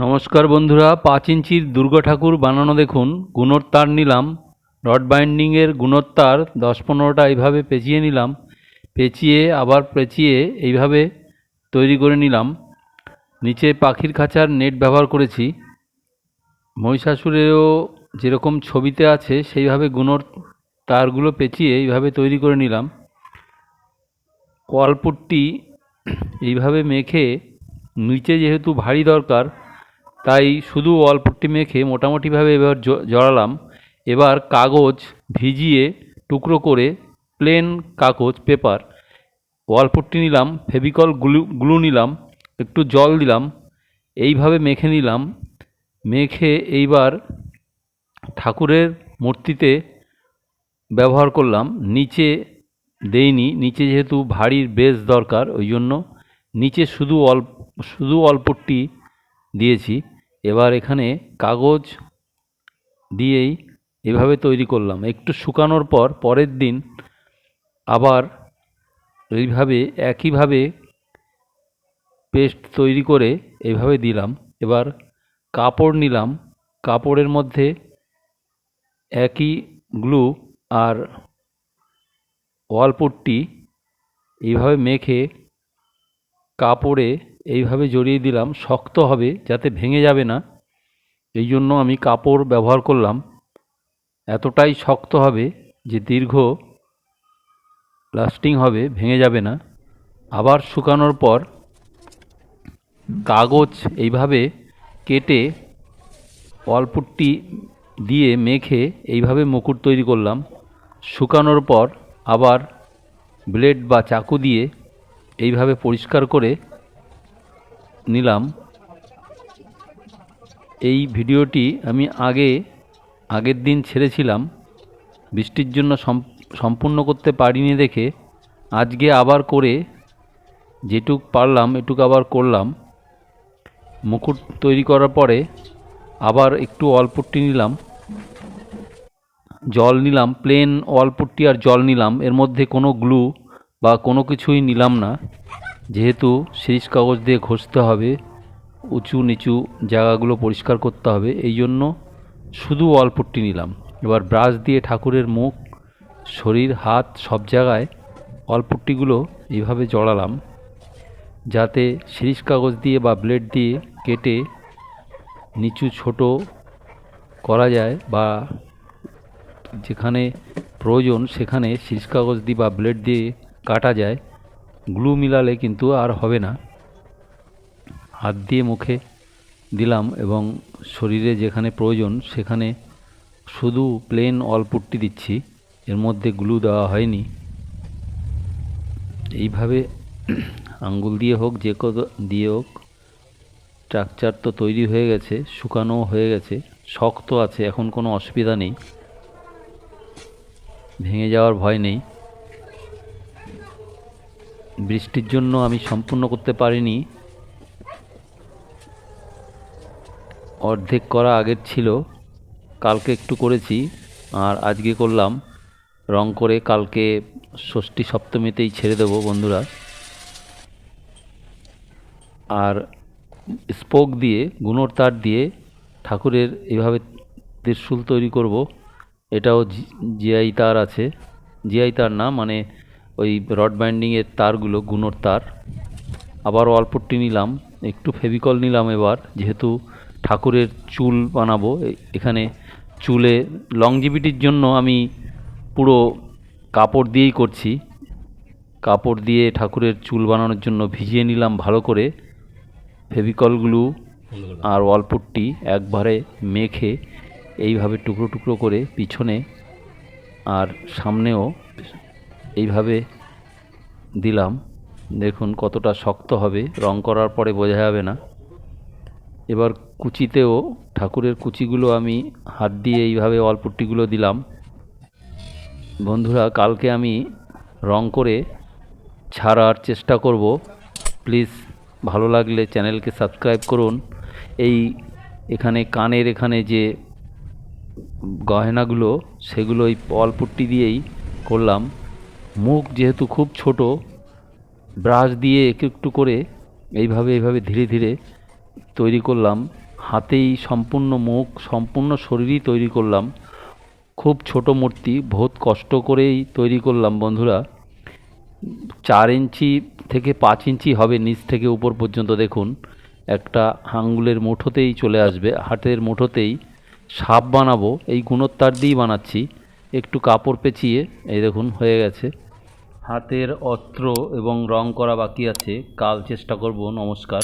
নমস্কার বন্ধুরা, পাঁচ ইঞ্চির দুর্গা ঠাকুর বানানো দেখুন। গুণোর তার নিলাম। রড বাইন্ডিংয়ের গুণোর তার দশ পনেরোটা এইভাবে পেঁচিয়ে নিলাম। পেঁচিয়ে, আবার পেঁচিয়ে এইভাবে তৈরি করে নিলাম। নিচে পাখির খাঁচার নেট ব্যবহার করেছি। মহিষাসুরেরও যেরকম ছবিতে আছে, সেইভাবে গুণর তারগুলো পেঁচিয়ে এইভাবে তৈরি করে নিলাম। কলপুট্টি এইভাবে মেখে নিচে যেহেতু ভারী দরকার তাই শুধু অল্পটি মেখে মোটামুটিভাবে এবার জড়ালাম। এবার কাগজ ভিজিয়ে টুকরো করে প্লেন কাগজ, পেপার, ওয়ালপুট্টি নিলাম, ফেভিকল গ্লু গ্লু নিলাম, একটু জল দিলাম, এইভাবে মেখে নিলাম। মেখে এইবার ঠাকুরের মূর্তিতে ব্যবহার করলাম। নিচে দেইনি, নিচে যেহেতু ভারীর বেশ দরকার, ওই জন্য নিচে শুধু অল্প শুধু অল্পটি দিয়েছি। এবার এখানে কাগজ দিয়েই এভাবে তৈরি করলাম। একটু শুকানোর পর পরের দিন আবার এইভাবে একইভাবে পেস্ট তৈরি করে এভাবে দিলাম। এবার কাপড় নিলাম। কাপড়ের মধ্যে একই গ্লু আর ওয়ালপুট্টি এইভাবে মেখে কাপড়ে এইভাবে জড়িয়ে দিলাম, শক্ত হবে যাতে ভেঙে যাবে না। এই জন্য আমি কাপড় ব্যবহার করলাম। এতটাই শক্ত হবে যে দীর্ঘ লাস্টিং হবে, ভেঙে যাবে না। আবার শুকানোর পর কাগজ এইভাবে কেটে অল্পটি দিয়ে মেখে এইভাবে মুকুট তৈরি করলাম। শুকানোর পর আবার ব্লেড বা চাকু দিয়ে এইভাবে পরিষ্কার করে নিলাম। এই ভিডিওটি আমি আগে, আগের দিন ছেড়েছিলাম। বৃষ্টির জন্য সম্পূর্ণ করতে পারিনি দেখে। আজকে আবার করে যেটুক পারলাম, এটুক আবার করলাম। মুকুট তৈরি করার পরে আবার একটু অল্পটি নিলাম। জল নিলাম, প্লেন অল্পটি আর জল নিলাম। এর মধ্যে কোনো গ্লু বা কোনো কিছুই নিলাম না। যেহেতু সিরিজ কাগজ দিয়ে ঘষতে হবে, উঁচু নিচু জায়গাগুলো পরিষ্কার করতে হবে, এই জন্য শুধু অল্পটি নিলাম। এবার ব্রাশ দিয়ে ঠাকুরের মুখ, শরীর, হাত সব জায়গায় অল্পটিগুলো এইভাবে জড়ালাম, যাতে সিরিজ কাগজ দিয়ে বা ব্লেড দিয়ে কেটে নিচু ছোট করা যায় বা যেখানে প্রয়োজন সেখানে সিরিজ কাগজ দিয়ে বা ব্লেড দিয়ে কাটা যায়, গ্লু মিলালে কিন্তু আর হবে না। হাত দিয়ে মুখে দিলাম এবং শরীরে যেখানে প্রয়োজন সেখানে শুধু প্লেন অল্পট্টি দিচ্ছি, এর মধ্যে গ্লু দেওয়া হয়নি। এইভাবে আঙ্গুল দিয়ে হোক, যে কত দিয়ে হোক স্ট্রাকচার তো তৈরি হয়ে গেছে শুকানোও হয়ে গেছে, শক্ত আছে, এখন কোনো অসুবিধা নেই। ভেঙে যাওয়ার ভয় নেই। বৃষ্টির জন্য আমি সম্পূর্ণ করতে পারিনি। অর্ধেক করা আগের ছিল, কালকে একটু করেছি, আর আজকে করলাম। রং করে কালকে ষষ্ঠী সপ্তমীতেই ছেড়ে দেবো বন্ধুরা। আর স্পোক দিয়ে, গুণোর তার দিয়ে ঠাকুরের এভাবে ত্রিশূল তৈরি করব। এটাও জিআই তার আছে। জিআই তার না মানে ওই রড বাইন্ডিংয়ের তারগুলো, গুণোর তার। আবার অল্পটি নিলাম, একটু ফেভিকল নিলাম এবার, যেহেতু ঠাকুরের চুল বানাবো এখানে চুলে লংজিভিটির জন্য আমি পুরো কাপড় দিয়েই করছি। কাপড় দিয়ে ঠাকুরের চুল বানানোর জন্য ভিজিয়ে নিলাম ভালো করে। ফেভিকলগুলো আর অল্পটি একবারে মেখে এইভাবে টুকরো টুকরো করে পিছনে আর সামনেও এইভাবে দিলাম। দেখুন কতটা শক্ত হবে। রং করার পরে বোঝা যাবে না। এবার কুচিতেও ঠাকুরের কুচিগুলো আমি হাত দিয়ে এইভাবে অল্পটিগুলো দিলাম। বন্ধুরা, কালকে আমি রং করে ছাড়ার চেষ্টা করব। প্লিজ ভালো লাগলে চ্যানেলকে সাবস্ক্রাইব করুন। এই এখানে কানের এখানে যে গয়নাগুলো সেগুলো এই অল্পটি দিয়েই করলাম। মুখ যেহেতু খুব ছোট, ব্রাশ দিয়ে একটু একটু করে এইভাবে এইভাবে ধীরে ধীরে তৈরি করলাম। হাতেই সম্পূর্ণ মুখ, সম্পূর্ণ শরীরই তৈরি করলাম। খুব ছোট মূর্তি, বহুত কষ্ট করেই তৈরি করলাম বন্ধুরা। চার ইঞ্চি থেকে পাঁচ ইঞ্চি হবে নিচ থেকে উপর পর্যন্ত দেখুন। একটা আঙ্গুলের মুঠোতেই চলে আসবে, হাতের মুঠোতেই সাপ বানাবো। এই গুণোত্তার দিয়েই বানাচ্ছি। একটু কাপড় পেঁচিয়ে, এই দেখুন হয়ে গেছে। হাতের অস্ত্র এবং রং করা বাকি আছে কাল চেষ্টা করব নমস্কার।